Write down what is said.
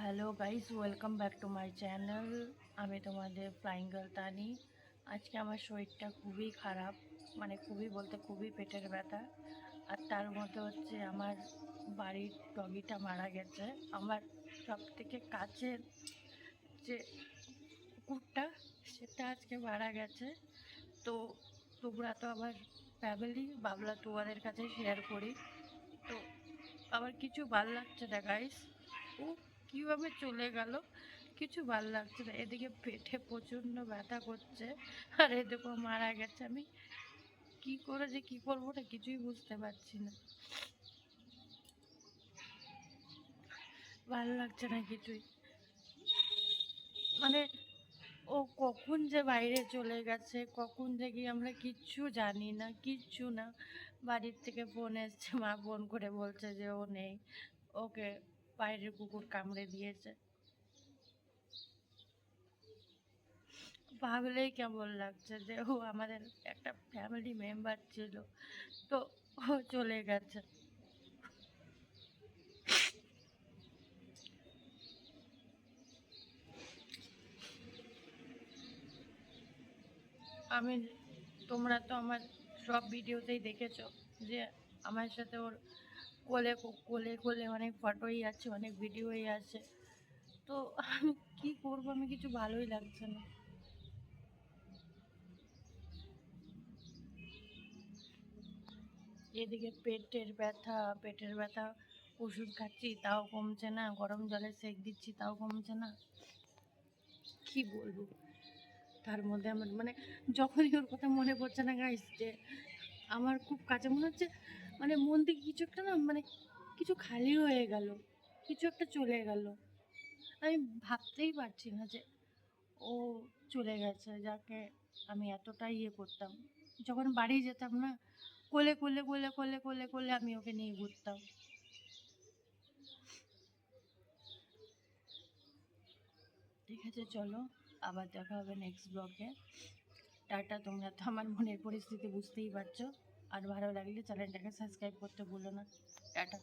Hello guys, welcome back to my channel. আমি তোমাদের flying girl তানি। আজকে আমার শরীরটা খুবই খারাপ মানে খুবই বলতে খুবই পেটের ব্যথা। আর তার মধ্যে হচ্ছে আমার বাড়ির ডগিটা মারা গেছে। আমার সব থেকে কাছের যে কুকুরটা, সেটা আজকে মারা গেছে। তো তোমরা তো আমার ফ্যামিলি বাবলা তোমাদের কাছে শেয়ার করি। তো আমার কিছু ভালো লাগছে না গাইস ও কীভাবে চলে গেল? কিছু ভালো লাগছে না। এদিকে পেটে প্রচণ্ড ব্যথা করছে। আর এদিকে মারা গেছে। আমি কি করে যে কি করব না কিছুই বুঝতে পারছি না। ভালো লাগছে না কিছুই। মানে ও কখন যে বাইরে চলে গেছে, কখন যে গিয়ে আমরা কিচ্ছু জানি না, কিচ্ছু না। বাড়ির থেকে ফোন এসছে, মা ফোন করে বলছে যে ও নেই। ওকে বাইরের কুকুর কামড়ে দিয়েছে। ভাবলেই কেমন লাগছে যে ও আমাদের একটা ফ্যামিলি মেম্বার ছিল, তো ও চলে গেছে। আমি, তোমরা তো আমার সব ভিডিওতেই দেখেছ যে আমার সাথে ওর কোলে কোলে কোলে অনেক ফটোই আছে, অনেক ভিডিওই আছে। তো আমি কী করব? আমি কিছু ভালোই লাগছে না। এদিকে পেটের ব্যথা পেটের ব্যথা, ওষুধ খাচ্ছি, তাও কমছে না, গরম জলে সেক দিচ্ছি, তাও কমছে না। কি বলব? তার মধ্যে আমার মানে যখনই ওর কথা মনে পড়ছে না গাইস যে আমার খুব কাছে মনে হচ্ছে মানে মন থেকে কিছু একটা না মানে কিছু খালি হয়ে গেল, কিছু একটা চলে গেল। আমি ভাবতেই পারছি না যে ও চলে গেছে, যাকে আমি এতটাই ইয়ে করতাম। যখন বাড়ি যেতাম না, কোলে কোলে কোলে কোলে কোলে কোলে আমি ওকে নিয়ে ঘুরতাম। ঠিক আছে, চলো, আবার দেখা হবে নেক্সট ব্লগে টাটা, তোমরা তো আমার মনের পরিস্থিতি বুঝতেই পারছ। আর ভালো লাগলে চ্যানেলটাকে সাবস্ক্রাইব করতে ভুলো না। টাটা।